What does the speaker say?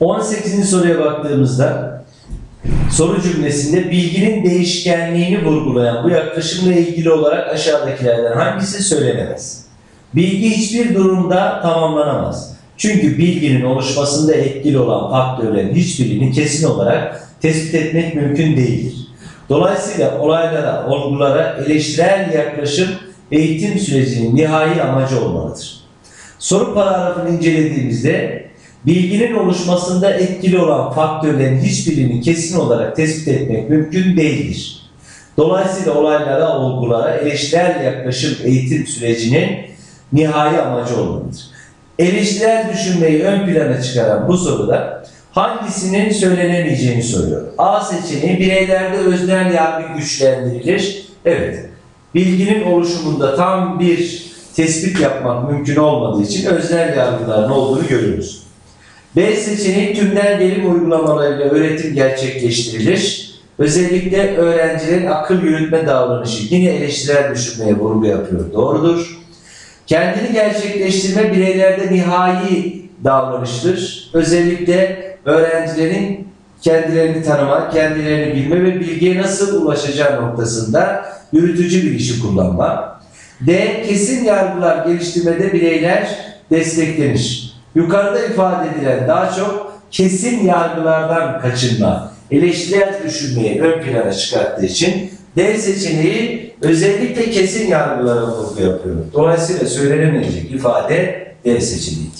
18. soruya baktığımızda soru cümlesinde bilginin değişkenliğini vurgulayan bu yaklaşımla ilgili olarak aşağıdakilerden hangisi söylenemez? Bilgi hiçbir durumda tamamlanamaz. Çünkü bilginin oluşmasında etkili olan faktörlerin hiçbirini kesin olarak tespit etmek mümkün değildir. Dolayısıyla olaylara, olgulara eleştirel yaklaşım eğitim sürecinin nihai amacı olmalıdır. Soru paragrafını incelediğimizde bilginin oluşmasında etkili olan faktörlerin hiçbirini kesin olarak tespit etmek mümkün değildir. Dolayısıyla olaylara, olgulara eleştirel yaklaşım eğitim sürecinin nihai amacı olmalıdır. Eleştirel düşünmeyi ön plana çıkaran bu soruda hangisinin söylenemeyeceğini soruyor. A seçeneği bireylerde öznel yargı güçlendirilir. Evet. Bilginin oluşumunda tam bir tespit yapmak mümkün olmadığı için öznel yargıların olduğunu görüyoruz. B seçeneği tümden gelim uygulamalarıyla öğretim gerçekleştirilir. Özellikle öğrencilerin akıl yürütme davranışı yine eleştirel düşünmeye vurgu yapıyor. Doğrudur. Kendini gerçekleştirme bireylerde nihai davranıştır. Özellikle öğrencilerin kendilerini tanıma, kendilerini bilme ve bilgiye nasıl ulaşacağı noktasında yürütücü bir işi kullanma. D. Kesin yargılar geliştirmede bireyler desteklenir. Yukarıda ifade edilen daha çok kesin yargılardan kaçınma, eleştirel düşünmeyi ön plana çıkarttığı için D seçeneği özellikle kesin yargılara vurgu yapıyor. Dolayısıyla söylenemeyecek ifade D seçeneği.